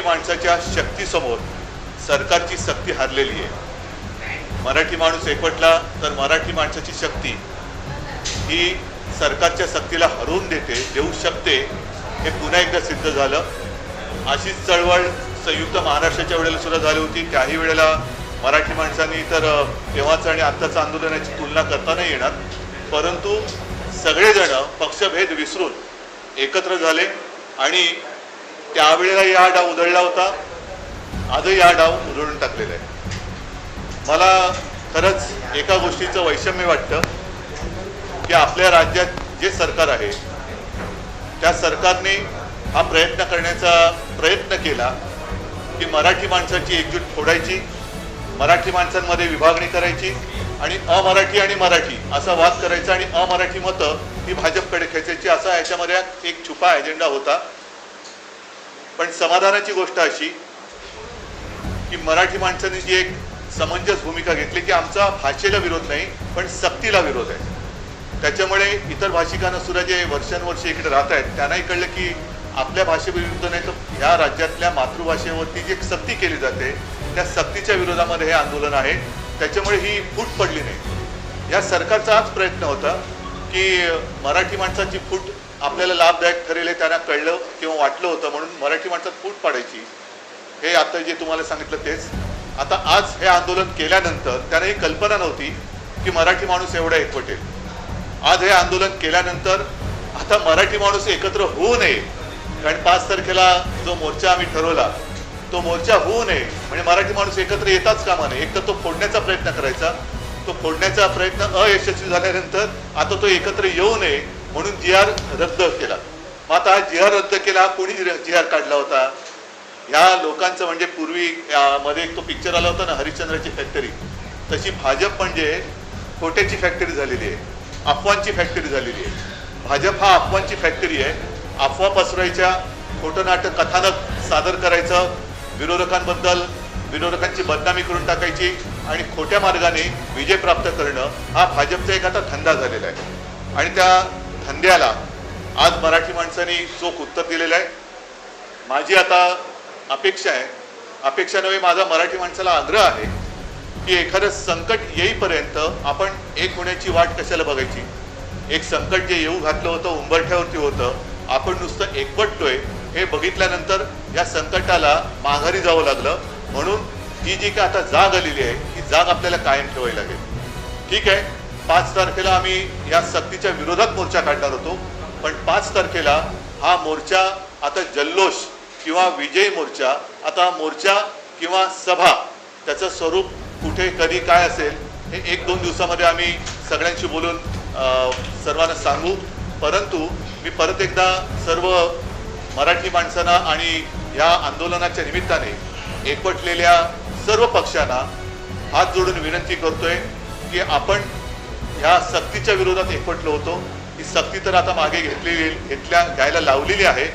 मराठी माणसाच्या शक्तीसमोर सरकारची शक्ती हरलेली आहे. मराठी माणूस एकवटला तर मराठी माणसाची शक्ती ही सरकारच्या शक्तीला हरवून देते देऊ शकते हे पुन्हा एकदा सिद्ध झालं. अशीच चळवळ संयुक्त महाराष्ट्राच्या वेळेला सुद्धा झाली होती. त्याही वेळेला मराठी माणसांनी तर तेव्हाचं आणि आत्ताचं आंदोलनाची तुलना करता नाही येणार. परंतु सगळेजण पक्षभेद विसरून एकत्र झाले आणि त्यावेळेला या डाव उधळला होता. आजही या डाव उधळून टाकलेला आहे. मला खरंच एका गोष्टीचं वैषम्य वाटतं की आपल्या राज्यात जे सरकार आहे त्या सरकारने हा प्रयत्न करण्याचा प्रयत्न केला की मराठी माणसाची एकजूट फोडायची मराठी माणसांमध्ये विभागणी करायची आणि अमराठी आणि मराठी असा वाद करायचा आणि अमराठी मतं ही भाजपकडे खेचायची असा याच्यामध्ये एक छुपा एजेंडा होता. पण समाधानाची गोष्ट अशी की मराठी माणसांनी जी एक समंजस भूमिका घेतली की आमचा भाषेला विरोध नाही पण सक्तीला विरोध आहे. त्याच्यामुळे इतर भाषिकांना सुद्धा जे वर्षानुवर्षे इकडे राहत आहेत त्यांनाही कळलं की आपल्या भाषेविरुद्ध नाही तर ह्या राज्यातल्या मातृभाषेवरती जी एक सक्ती केली जाते त्या सक्तीच्या विरोधामध्ये हे आंदोलन आहे. त्याच्यामुळे ही फूट पडली नाही. या सरकारचा हाच प्रयत्न होता की मराठी माणसाची फूट आपल्याला लाभदायक ठरेल हे त्यांना कळलं किंवा वाटलं होतं म्हणून मराठी माणसात फूट पाडायची. हे आता जे तुम्हाला सांगितलं तेच. आता आज हे आंदोलन केल्यानंतर त्यांना ही कल्पना नव्हती की मराठी माणूस एवढा एकवटेल. आज हे आंदोलन केल्यानंतर आता मराठी माणूस एकत्र होऊ नये. कारण पाच तारखेला जो मोर्चा आम्ही ठरवला तो मोर्चा होऊ नये. म्हणजे मराठी माणूस एकत्र येताच कामा नये. एक तर तो फोडण्याचा प्रयत्न करायचा. तो फोडण्याचा प्रयत्न अयशस्वी झाल्यानंतर आता तो एकत्र येऊ नये. म्हणून जी आर रद्द केला. मग आता हा जी आर रद्द केला कोणी जी आर काढला होता? ह्या लोकांचं म्हणजे पूर्वी मध्ये एक तो पिक्चर आला होता ना हरिश्चंद्राची फॅक्टरी तशी भाजप म्हणजे खोट्याची फॅक्टरी झालेली आहे. अफवांची फॅक्टरी झालेली आहे. भाजप हा अफवांची फॅक्टरी आहे. अफवा पसरायच्या खोटं नाटक कथानक सादर करायचं विरोधकांबद्दल विरोधकांची बदनामी करून टाकायची आणि खोट्या मार्गाने विजय प्राप्त करणं हा भाजपचा एक आता धंदा झालेला आहे. आणि त्या धंद्याला आज मराठी माणसांनी चोख उत्तर दिलेलं आहे. माझी आता अपेक्षा आहे अपेक्षा नव्हे माझा मराठी माणसाला आग्रह आहे की एखादं संकट येईपर्यंत आपण एक होण्याची वाट कशाला बघायची? एक संकट जे येऊ घातलं होतं उंबरठ्यावरती होतं आपण नुसतं एकवटतोय हे बघितल्यानंतर या संकटाला माघारी जावं लागलं. म्हणून ती जी काय आता जाग आलेली आहे ही जाग आपल्याला कायम ठेवावी लागेल ठीक आहे? पाच तारखेला आम्ही या सक्तीच्या विरोधात मोर्चा काढणार होतो. पण पाच तारखेला हा मोर्चा आता जल्लोष किंवा विजय मोर्चा आता मोर्चा किंवा सभा त्याचं स्वरूप कुठे कधी काय असेल हे एक दोन दिवसामध्ये आम्ही सगळ्यांशी बोलून सर्वांना सांगू. परंतु मी परत एकदा सर्व मराठी माणसांना आणि या आंदोलनाच्या निमित्ताने एकवटलेल्या सर्व पक्षांना हात जोडून विनंती करतोय की आपण ह्या सक्तीच्या विरोधात एकवटलो होतो. ही सक्ती तर आता मागे घेतलेली घेतल्या घ्यायला लावलेली आहे.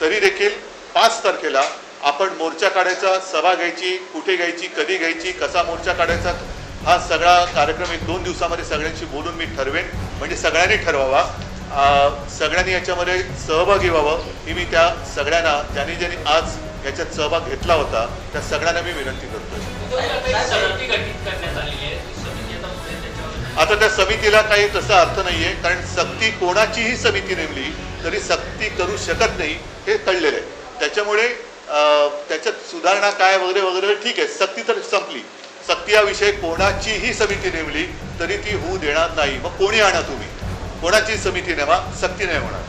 तरी देखील पाच तारखेला आपण मोर्चा काढायचा सभा घ्यायची कुठे घ्यायची कधी घ्यायची कसा मोर्चा काढायचा हा सगळा कार्यक्रम एक दोन दिवसामध्ये सगळ्यांशी बोलून मी ठरवेन. म्हणजे सगळ्यांनी ठरवावा. सगळ्यांनी याच्यामध्ये सहभागी व्हावं ही मी त्या सगळ्यांना ज्यांनी ज्यांनी आज याच्यात सहभाग घेतला होता त्या सगळ्यांना मी विनंती करतोय. आता त्या समितीला काही तसा अर्थ नाहीये कारण सक्ती कोणाचीही समिती नेमली तरी सक्ती करू शकत नाही हे कळलेलं आहे. त्याच्यामुळे अं, त्याच्यात सुधारणा काय वगैरे वगैरे ठीक आहे सक्ती तर संपली. सक्ती हा विषय कोणाचीही समिती नेमली तरी ती होऊ देणार नाही. मग कोणी आणा तुम्ही? कोणाची समिती नेमा सक्ती नाही होणार.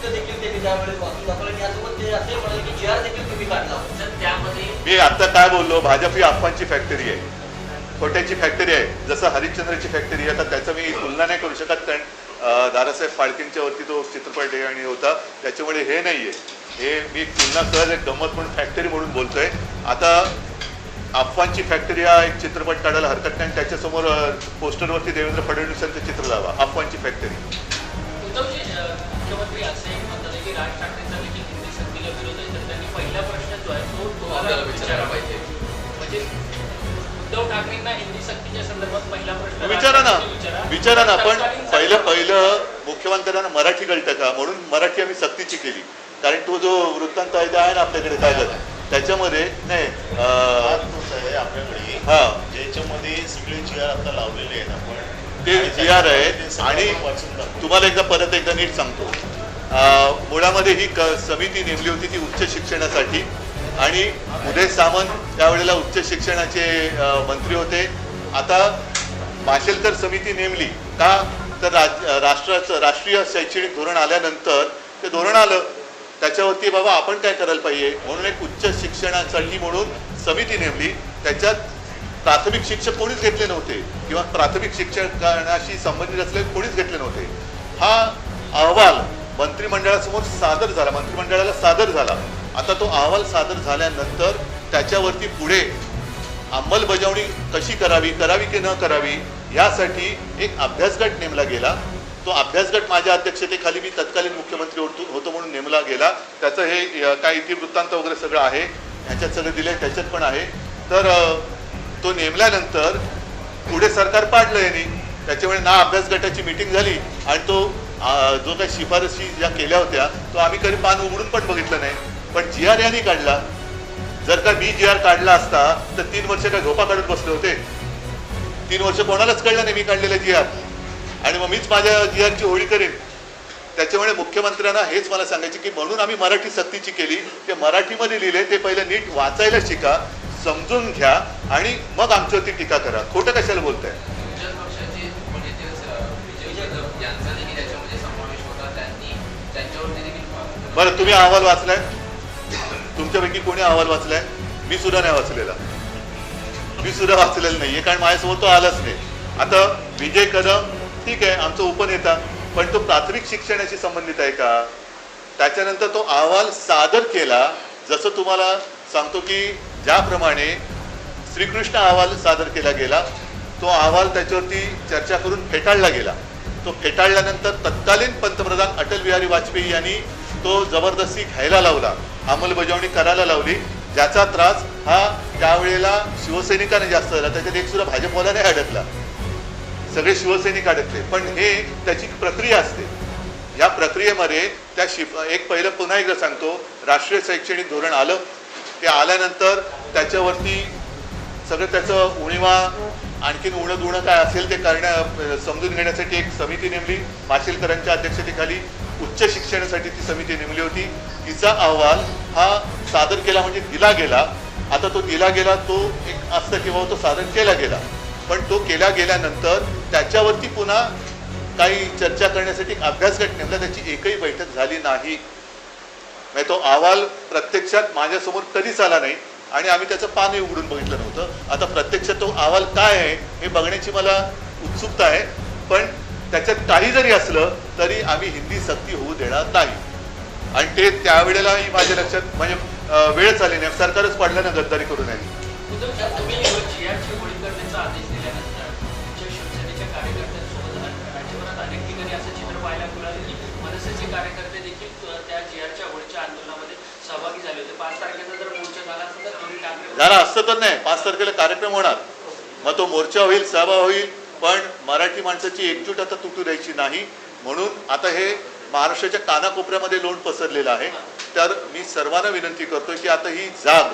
फडणवीस- करत. तर मी आता काय बोललो भाजप ही अफवांची फॅक्टरी आहे. खोट्याची फॅक्टरी आहे. जसं हरिश्चंद्रची फॅक्टरी आहे आता त्याचं मी तुलना नाही करू शकत कारण दादासाहेब फाळकेंच्या वरती तो चित्रपट आहे आणि होता. त्याच्यामुळे हे नाहीये. हे मी तुलना कर एक गंमत म्हणून फॅक्टरी म्हणून बोलतोय. आता अफवांची फॅक्टरी हा एक चित्रपट काढायला हरकत नाही आणि त्याच्यासमोर पोस्टरवरती देवेंद्र फडणवीसांचं चित्र लावा. अफवांची फॅक्टरी मुख्यमंत्री असे एक म्हणतात आहे की राज ठाकरेंचा देखील हिंदी सक्तीला विरोध आहे. तर त्यांनी पहिला प्रश्न जो आहे तो तुम्हाला विचारावा. पाहिजे. म्हणजे उद्धव ठाकरेंना हिंदी सक्तीच्या संदर्भात पहिला प्रश्न विचारा ना. विचारा. पण पहिला पहिलं मुख्यमंत्र्यांना मराठी कळतं का? म्हणून मराठी आम्ही सक्तीची केली. कारण तो जो वृत्तांत आहे आहे ना आपल्याकडे कागद त्याच्यामध्ये नाही अं, तोच आहे आपल्याकडे. हा. ज्याच्यामध्ये सगळे जी आर आता लावलेले आहेत आपण. ते जी आर आहे आणि तुम्हाला एकदा परत एकदा नीट सांगतो. मुळामध्ये ही क समिती नेमली होती ती उच्च शिक्षणासाठी. आणि उदय सामंत त्यावेळेला उच्च शिक्षणाचे मंत्री होते. आता माशेलकर समिती नेमली का? तर राज राष्ट्राचं राष्ट्रीय शैक्षणिक धोरण आल्यानंतर ते धोरण आलं. त्याच्यावरती बाबा आपण काय करायला पाहिजे? म्हणून एक उच्च शिक्षणासाठी म्हणून समिती नेमली. त्याच्यात प्राथमिक शिक्षक कोणीच घेतले नव्हते. किंवा प्राथमिक शिक्षकांशी संबंधित असलेले कोणीच घेतले नव्हते. हा अहवाल मंत्रिमंडळासमोर सादर झाला. मंत्रिमंडळाला सादर झाला. आता तो अहवाल सादर झाल्यानंतर त्याच्यावरती पुढे अंमलबजावणी कशी करावी करावी की न करावी यासाठी एक अभ्यासगट नेमला गेला. तो अभ्यासगट माझ्या अध्यक्षतेखाली मी तत्कालीन मुख्यमंत्री होतो होतो म्हणून नेमला गेला. त्याचं हे काय इतिवृत्तांत वगैरे सगळं आहे. ह्याच्यात सगळं दिलं आहे त्याच्यात पण आहे. तर तो नेमल्यानंतर पुढे सरकार पाडलं यांनी. त्याच्यामुळे ना अभ्यास गटाची मिटिंग झाली आणि तो जो काही शिफारशी ज्या केल्या होत्या तो आम्ही कधी पान उघडून पण बघितलं नाही. पण जी आर यांनी काढला. जर का मी जी आर काढला असता तर तीन वर्ष काय झोपा काढत बसले होते. तीन वर्ष कोणालाच कळलं नाही मी काढलेलं जी आर आणि मग मीच माझ्या जी आरची होळी करेन. त्याच्यामुळे मुख्यमंत्र्यांना हेच मला सांगायचे की म्हणून आम्ही मराठी सक्तीची केली. ते मराठीमध्ये लिहिले ते पहिलं नीट वाचायला शिका. समजून घ्या आणि मग आमच्यावरती टीका करा. खोटं कशाला बोलताय? म्हणजे बरं तुम्ही अहवाल वाचलाय? तुमच्यापैकी कोणी अहवाल वाचलाय? मी सुद्धा नाही वाचलेला. मी सुद्धा वाचलेला नाहीये कारण माझ्यासमोर तो आलाच नाही. आता विजय कदम ठीक आहे आमचा उपनेता पण तो प्राथमिक शिक्षणाशी संबंधित आहे का? त्याच्यानंतर तो अहवाल सादर केला. जसं तुम्हाला सांगतो की ज्याप्रमाणे श्रीकृष्ण अहवाल सादर केला गेला तो अहवाल त्याच्यावरती चर्चा करून फेटाळला गेला. तो फेटाळल्यानंतर तत्कालीन पंतप्रधान अटल बिहारी वाजपेयी यांनी तो जबरदस्ती घ्यायला लावला अंमलबजावणी करायला लावली. ज्याचा त्रास हा त्यावेळेला शिवसैनिकांना जास्त झाला. त्याच्यात एक सुद्धा भाजपवाला नाही अडकला. सगळे शिवसैनिक अडकले. पण हे त्याची प्रक्रिया असते. या प्रक्रियेमध्ये त्या शिफ एक पहिलं पुन्हा एकदा सांगतो. राष्ट्रीय शैक्षणिक धोरण आलं. ते आल्यानंतर त्याच्यावरती सगळं त्याचं उणीवा आणखीन उणं दुणं काय असेल ते करण्या समजून घेण्यासाठी एक समिती नेमली. माशेलकरांच्या अध्यक्षतेखाली उच्च शिक्षणासाठी ती समिती नेमली होती. तिचा अहवाल हा सादर केला म्हणजे दिला गेला. आता तो दिला गेला तो एक असतं किंवा तो सादर केला गेला. पण तो केला गेल्यानंतर त्याच्यावरती पुन्हा काही चर्चा करण्यासाठी एक अभ्यासगट नेमला. त्याची एकही बैठक झाली नाही. म्हणजे तो अहवाल प्रत्यक्षात माझ्यासमोर कधीच आला नाही. आणि आम्ही त्याचं पानही उघडून बघितलं नव्हतं. आता प्रत्यक्ष तो अहवाल काय आहे हे बघण्याची मला उत्सुकता आहे. पण त्याच्यात काही जरी असलं तरी आम्ही हिंदी सक्ती होऊ देणार नाही. आणि ते त्यावेळेलाही माझ्या लक्षात म्हणजे वेळ वेळच आली नाही. सरकारच पडलं ना गद्दारी करून आली. असं तर नाही पाच तारखेला कार्यक्रम होणार. मग तो मोर्चा होईल सभा होईल पण मराठी माणसाची एकजूट आता तुटू द्यायची नाही. म्हणून आता हे महाराष्ट्राच्या कानाकोपऱ्यामध्ये लोण पसरलेलं आहे. तर मी सर्वांना विनंती करतोय की आता ही जाग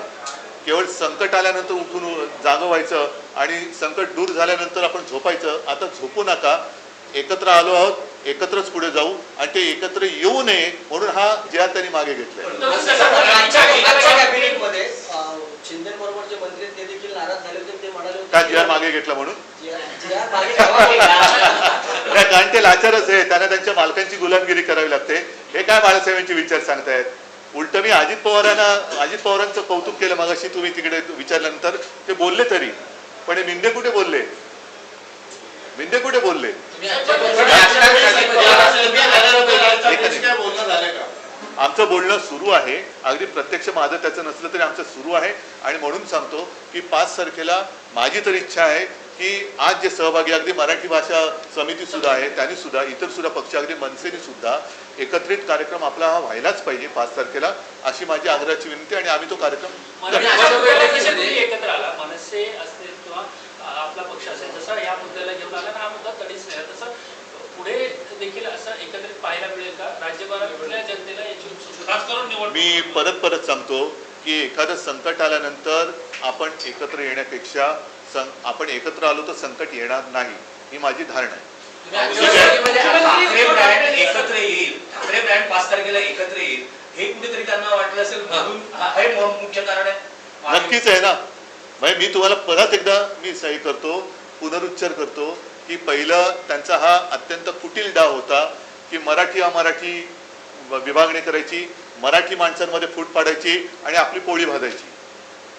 केवळ संकट आल्यानंतर उठून जागं व्हायचं आणि संकट दूर झाल्यानंतर आपण झोपायचं. आता झोपू नका. एकत्र आलो आहोत एकत्रच पुढे जाऊ आणि ते एकत्र येऊ नये म्हणून हा ज्या त्यांनी मागे घेतलाय उद्धव साहेब, आजच्या आजच्या आजच्या एका कॅबिनेटमध्ये शिंदे बरोबर जे मंत्री आहेत ते देखील नाराज झाले होते ते म्हणाले होते का जे आर मागे घेतला म्हणून. नाही? कारण ते लाचारच आहे त्यांना त्यांच्या मालकांची गुलामगिरी करावी लागते. हे काय बाळासाहेबांचे विचार सांगतायत? उलट मी अजित पवारांना अजित पवारांचं कौतुक केलं मगाशी तुम्ही तिकडे विचारल्यानंतर. ते बोलले तरी. पण हे मिंदे कुठे बोलले? मिंदे कुठे बोलले? आमचं बोलणं सुरू आहे. अगदी प्रत्यक्ष माझं त्याचं नसलं तरी आमचं सुरू आहे. आणि म्हणून सांगतो की पाच तारखेला माझी तर इच्छा आहे की आज जे सहभागी अगदी मराठी भाषा समिती सुद्धा आहे त्यांनी सुद्धा इतर सुद्धा पक्ष अगदी मनसेने सुद्धा एकत्रित कार्यक्रम आपला हा व्हायलाच पाहिजे पाच तारखेला अशी माझी आग्रहाची विनंती आणि आम्ही तो कार्यक्रम पुढे देखील असं एकत्रित पाहायला मिळेल का? राज्यभरातल्या जनतेला याची उत्सुकता? खास करून निवडणूक मी परत परत सांगतो की एखादं संकट आल्यानंतर आपण एकत्र येण्यापेक्षा सं आपण एकत्र आलो तर संकट येणार नाही ही माझी धारणा आहे. ठाकरे ब्रँड एकत्र येईल. ठाकरे ब्रँड पाच तारखेला एकत्र येईल. हे कुठेतरी त्यांना वाटलं असेल म्हणून हे मुख्य कारण आहे. नक्कीच आहे ना. म्हणजे मी तुम्हाला परत एकदा मी सही करतो पुनरुच्चार करतो. की पहिलं त्यांचा हा अत्यंत कुटील डाव होता की मराठी अमराठी विभागणी करायची मराठी माणसांमध्ये फूट पाडायची आणि आपली पोळी भाजायची.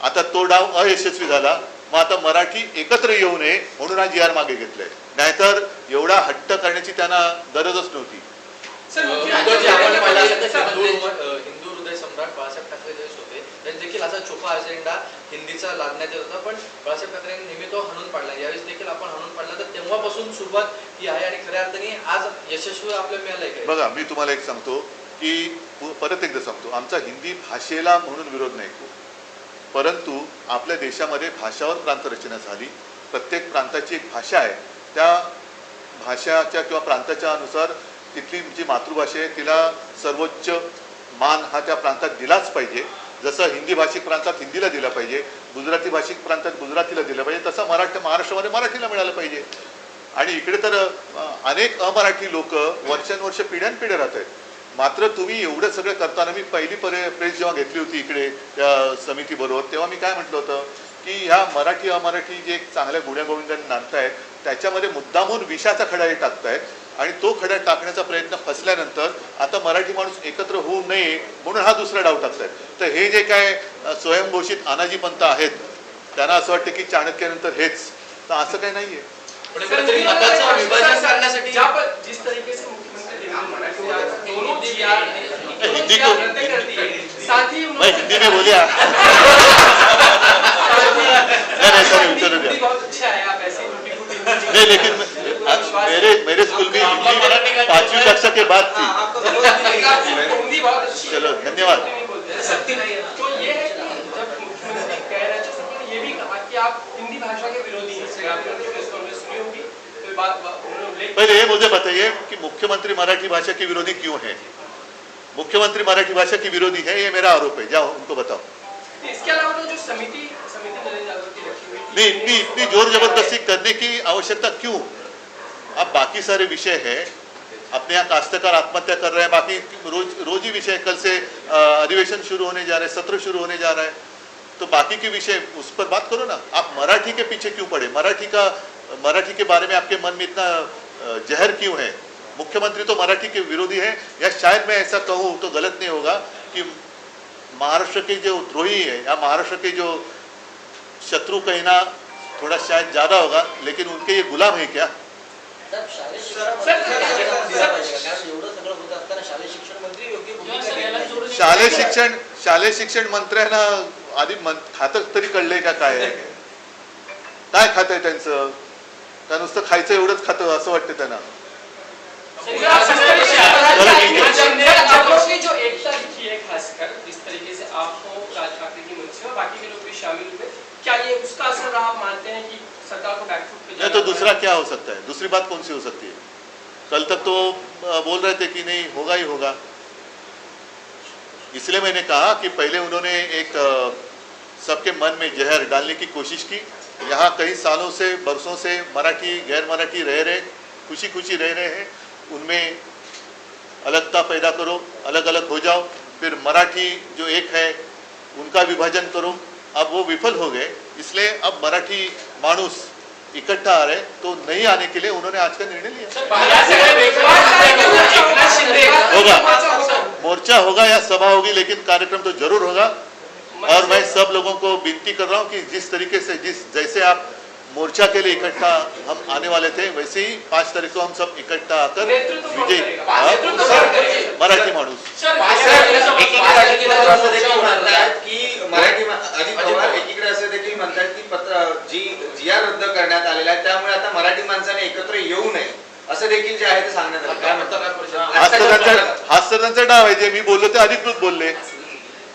आता तो डाव अयशस्वी झाला. मग आता मराठी एकत्र येऊ नये म्हणून हा जी आर मागे घेतलाय. नाहीतर एवढा हट्ट करण्याची त्यांना गरजच नव्हती. त्यांनी देखील असा छुपा अजेंडा हिंदीचा लादण्यात येत होता. पण बाळासाहेब ठाकरेंनी नेहमी तो हाणून पाडला. यावेळेस देखील आपण हाणून पाडला. तर तेव्हापासून सुरुवात ही आहे आणि खऱ्या अर्थाने आज यशस्वी आपल्याला मिळालंय बघा मी तुम्हाला एक सांगतो की परत एकदा सांगतो. आमचा हिंदी भाषेला म्हणून विरोध नाही परंतु आपल्या देशामध्ये भाषावर प्रांतरचना झाली. प्रत्येक प्रांताची एक भाषा आहे. त्या भाषाच्या किंवा प्रांताच्या अनुसार तिथली जी मातृभाषा आहे तिला सर्वोच्च मान हा त्या प्रांतात दिलाच पाहिजे. जसं हिंदी भाषिक प्रांतात हिंदीला दिला पाहिजे गुजराती भाषिक प्रांतात गुजरातीला दिलं पाहिजे तसं मराठी महाराष्ट्रामध्ये मराठीला मिळालं पाहिजे. आणि इकडे तर अनेक अमराठी लोक वर्षानुवर्ष पिढ्यानपिढ्या राहत आहेत. मात्र तुम्ही एवढं सगळं करताना मी पहिली परे प्रेस जेव्हा घेतली होती इकडे त्या समितीबरोबर तेव्हा मी काय म्हटलं होतं? की ह्या मराठी अमराठी जे एक चांगल्या गुण्यागोविंदांनी नांदतायत त्याच्यामध्ये मुद्दामून विषाचा खडा हे टाकतायत आणि तो खडा टाकण्याचा प्रयत्न फसल्यानंतर आता मराठी माणूस एकत्र होऊ नये म्हणून हा दुसरा डाव टाकतायत. तर हे जे काय स्वयंघोषित अनाजी पंत आहेत त्यांना असं वाटतं की चाणक्यानंतर हेच. तर असं काही नाहीये. दोनों जी आर हिंदी को- रद्द कर दिए साथ ही मैं उन्होंने हिंदी में बोलिया। नहीं नहीं सर चलो हिंदी दिया। बहुत अच्छा है आप ऐसे टूटी फूटी हिंदी नहीं लेकिन मैं- आज मेरे मेरे स्कूल में हिंदी पांचवी कक्षा के बाद थी। पहले ये मुझे बताइए कि मुख्यमंत्री मराठी भाषा के विरोधी क्यों है? मुख्यमंत्री मराठी भाषा की विरोधी है ये मेरा आरोप है। जाओ उनको बताओ। इसके अलावा तो जो समिति समिति नहीं इतनी इतनी ज़ोर ज़बरदस्ती करने की आवश्यकता क्यों? अब बाकी सारे विषय है। अपने यहाँ काश्तकार आत्महत्या कर रहे हैं बाकी रोज रोज ही विषय कल से अधिवेशन शुरू होने जा रहे हैं सत्र शुरू होने जा रहा है। तो बाकी के विषय उस पर बात करो ना। आप मराठी के पीछे क्यों पड़े? मराठी का मराठी के बारे में आपके मन में इतना जहर क्यों है? मुख्यमंत्री तो मराठी के विरोधी है या शायद मैं ऐसा कहूँ तो गलत नहीं होगा कि महाराष्ट्र के जो द्रोही है या महाराष्ट्र के जो शत्रु कहना थोड़ा शायद ज्यादा होगा लेकिन उनके ये गुलाम है क्या? शालेय शिक्षण शालेय शिक्षण मंत्र्यांना आधी खातं तरी कळलंय का काय? काय खात आहे त्यांचं? का नुसतं खायचं एवढंच खातं असं वाटतं त्यांना. सर, आप चलो ठीक है। सर, आप लोगों की जो एकता दिखी है खासकर जिस तरीके से आप हो राज ठाकरे की मंच में बाकी के लोग भी शामिल हुए क्या ये उसका असर रहा? आप मानते हैं कि सरकार को बैकफुट पे नहीं जाना तो पड़ा? दूसरा क्या हो सकता है? दूसरी बात कौन सी हो सकती है? कल तक तो अ, बोल रहे थे कि नहीं होगा ही होगा। इसलिए मैंने कहा कि पहले उन्होंने एक अ, सबके मन में जहर डालने की कोशिश की। यहाँ कई सालों से, बरसों से मराठी गैर मराठी रह रहे खुशी खुशी रह रहे हैं। उनमें अलगता पैदा करो अलग अलग हो जाओ। फिर मराठी जो एक है, उनका विभाजन करो। अब वो विफल हो गए, इसलिए अब मराठी माणूस इकट्ठा आ रहे तो नहीं आने के लिए उन्होंने आज का निर्णय लिया। होगा। मोर्चा होगा या सभा होगी, लेकिन कार्यक्रम तो ज़रूर होगा। और मैं सब लोगों को विनती कर रहा हूँ कि जिस तरीके से जिस जैसे आप मोर्चा के लिए इकट्ठा हम आने वाले थे वैसे ही पाँच तारीख को हम सब इकट्ठा आकर विजय? मराठी माणूस। सर, एकीकडे असं देखील म्हणतात की पत्र जी जी आर रद्द करण्यात आलेला आहे त्यामुळे आता मराठी माणसाने एकत्र येऊ नये असं देखील जे आहे ते सांगण्यात आलं. काय म्हणतात. हा, आता त्यांचा डाव आहे जे मी बोललो ते अधिकृत बोलले. सर,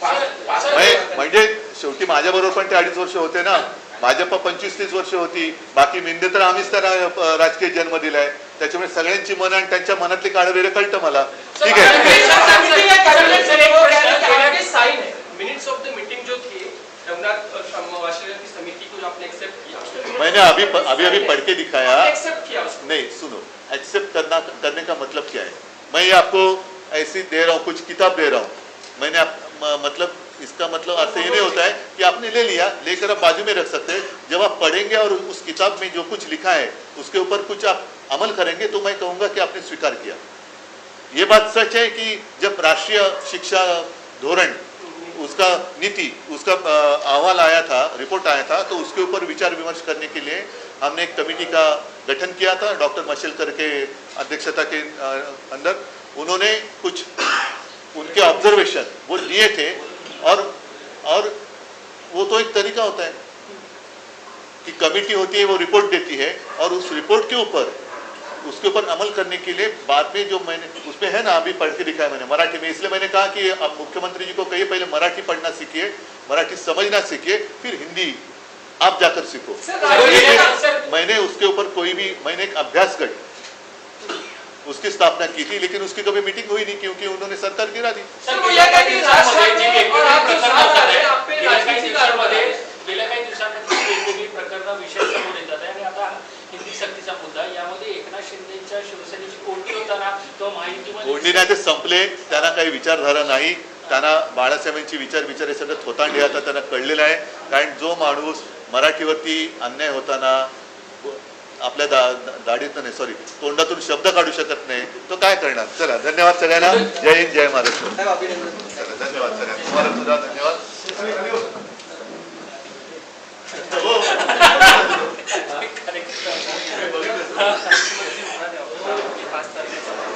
म्हणजे म्हणजे शेवटी माझ्या बरोबर पण ते अडीच वर्ष होते ना. भाजप पंचवीस तीस वर्ष होती. बाकी मिंदे तर आम्हीच त्यांना अ, राजकीय जन्म दिलाय. त्याच्यामुळे सगळ्यांची मन आणि त्यांच्या मनातली काळवेरे कळतं मला. ठीक आहे. सर, meeting है, cabinet सर, से एक वो प्रश्न, कहते हैं, एक- आपके साइन है मिनट्स ऑफ द मीटिंग जो थी रघुनाथ और शर्मा वाशियर की समिति को जो आपने एक्सेप्ट किया. मैंने अभी अभी अभी पढ़ के दिखाया. एक्सेप्ट किया उसको? नहीं सुनो. एक्सेप्ट करना करने का मतलब क्या है? मैं आपको ऐसी दे रहा हूँ कुछ किताब दे रहा हूँ. मैंने आप, मतलब इसका मतलब अर्थ ये नहीं होता है कि आपने ले लिया, लेकर आप बाजू में रख सकते हैं। जब आप पढ़ेंगे और उस किताब में जो कुछ लिखा है, उसके ऊपर कुछ आप अमल करेंगे तो मैं कहूँगा कि आपने स्वीकार किया। ये बात सच है कि जब राष्ट्रीय शिक्षा धोरण, उसका नीति, उसका अहवाल आया था, रिपोर्ट आया था तो उसके ऊपर विचार विमर्श करने के लिए हमने एक कमेटी का गठन किया था, डॉक्टर मशेलकर के अध्यक्षता के अंदर। उन्होंने कुछ उनके ऑब्जर्वेशन वो लिए थे और और वो तो एक तरीका होता है कि कमेटी होती है वो रिपोर्ट देती है और उस रिपोर्ट के ऊपर उसके ऊपर अमल करने के लिए बाद में जो मैंने उसमें है ना अभी पढ़ के दिखाया मैंने मराठी में इसलिए मैंने कहा कि अब मुख्यमंत्री जी को कहिए पहले मराठी पढ़ना सीखिए मराठी समझना सीखिए फिर हिंदी आप जाकर सीखो। मैंने उसके ऊपर कोई भी मैंने एक अभ्यास गट उसकी स्थापना की थी लेकिन उसकी कभी मीटिंग हुई नहीं क्योंकि उन्होंने सरकार गिरा दी। हैं, गेल्या काही राजनीतिक दिवसांमध्ये कारभार गेल्या काही दिवसांमध्ये वेगवेगळी प्रकरणं विषय समोर येतात आहे आणि आता हिंदी सक्तीचा मुद्दा यामध्ये एकनाथ शिंदेच्या शिवसेनेची कोणती होताना तो माहितीमध्ये कोंडी नाही ते संपले. त्यांना काही विचारधारा नाही. त्यांना बाळासाहेबांची विचार विचार हे सगळं थोतांडी आता त्यांना कळलेलं आहे. कारण जो माणूस मराठीवरती अन्याय होताना आपल्या दा दाढीत नाही सॉरी तोंडातून शब्द काढू शकत नाही. तो काय करणार? चला धन्यवाद सगळ्यांना. जय हिंद जय महाराष्ट्र चला धन्यवाद सगळ्यांना. धन्यवाद. हो.